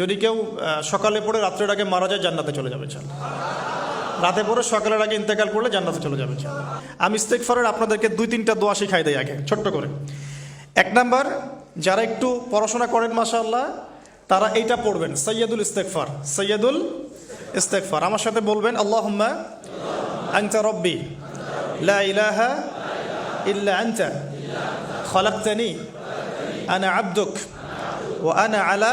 যদি কেউ সকালে পড়ে রাত্রের আগে মারা যায়, জান্নাতে চলে যাবে চাল রাতে পরে সকালের আগে ইন্তেকাল করলে জান্নাতে চলে যাবে চাল আমি ইস্তেকফারের আপনাদেরকে দুই তিনটা দোয়া শিখাই দেয় আগে, ছোট্ট করে। এক নাম্বার, যারা একটু পড়াশোনা করেন মাশাল্লাহ তারা এইটা পড়বেন সৈয়দুল ইস্তেকফার সৈয়দুল ইস্তেকফার আমার সাথে বলবেন আল্লাহ আংচা রব্বি লা ইলাহা ইল্লা আংচা খলাক্তানি, আনা আব্দুক ও আনা আলা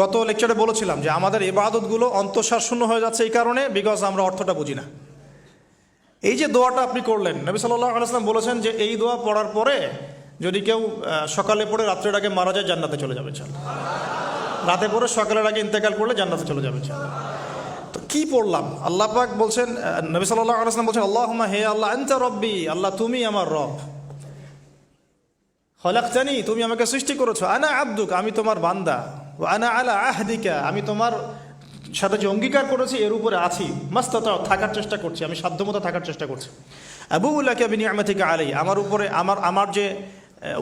গত লেকচারে বলেছিলাম যে আমাদের ইবাদতগুলো অন্তঃসার শূন্য হয়ে যাচ্ছে এই কারণে বিকজ আমরা অর্থটা বুঝি না। এই যে দোয়াটা আপনি করলেন, নবী সাল্লাহ আলাইসলাম বলেছেন যে এই দোয়া পড়ার পরে যদি কেউ সকালে পড়ে রাত্রের আগে মারা যায়, জান্নাতে চলে যাবে চাল রাতে পড়ে সকালের আগে ইন্তেকাল করলে জান্নাতে চলে যাবে চাল তো কি পড়লাম? আল্লাহ পাক বলছেন নবী সাল্লাহ আলাইসলাম বলছেন আল্লাহ হে আল্লাহ, আনতা রব্বি, আল্লাহ তুমি আমার রব। হলাক জানি তুমি আমাকে সৃষ্টি করেছ। আনা আব্দুক, আমি তোমার বান্দা। আনা আলা আহদিকা, আমি তোমার সাথে যে অঙ্গীকার করেছি, এর উপরে আছি। মাস্তাত থাকার চেষ্টা করছি, আমি সাধ্যমতো থাকার চেষ্টা করছি। আবু উল্লাহকে বিনি আমা থেকে আলাই আমার উপরে, আমার আমার যে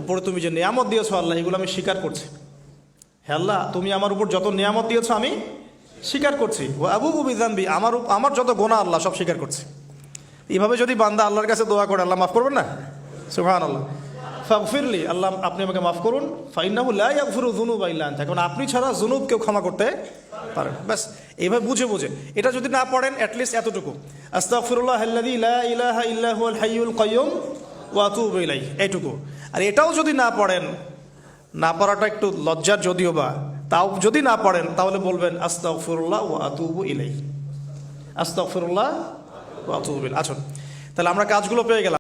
উপরে তুমি যে নিয়ামত দিয়েছ আল্লাহ, এগুলো আমি স্বীকার করছি। হে আল্লাহ, তুমি আমার উপর যত নিয়ামত দিয়েছ, আমি স্বীকার করছি। ও আবু বিজানবি আমার আমার যত গোনা আল্লাহ সব স্বীকার করছি। এইভাবে যদি বান্দা আল্লাহর কাছে দোয়া করে, আল্লাহ মাফ করবেন না? সুহান আল্লাহ ফাগফিরলি আল্লাহ আপনি আমাকে মাফ করুন ফাইনাহু লা ইয়াগফিরু যুনুবা ইল্লা কারণ আপনি ছাড়া জুনুব কেউ ক্ষমা করতে পারেন ব্যাস, এইভাবে বুঝে বুঝে। এটা যদি না পড়েন অ্যাটলিস্ট এতটুকু। আস্তাগফিরুল্লাহ লা এইটুকু। আর এটাও যদি না পড়েন, না পড়াটা একটু লজ্জার যদিও বা, তাও যদি না পড়েন, তাহলে বলবেন আস্তাগফিরুল্লাহ ওয়া আতুবু ইলাইহি। আস্তাগফিরুল্লাহ ওয়া আতুবু আচ্ছা তাহলে আমরা কাজগুলো পেয়ে গেলাম।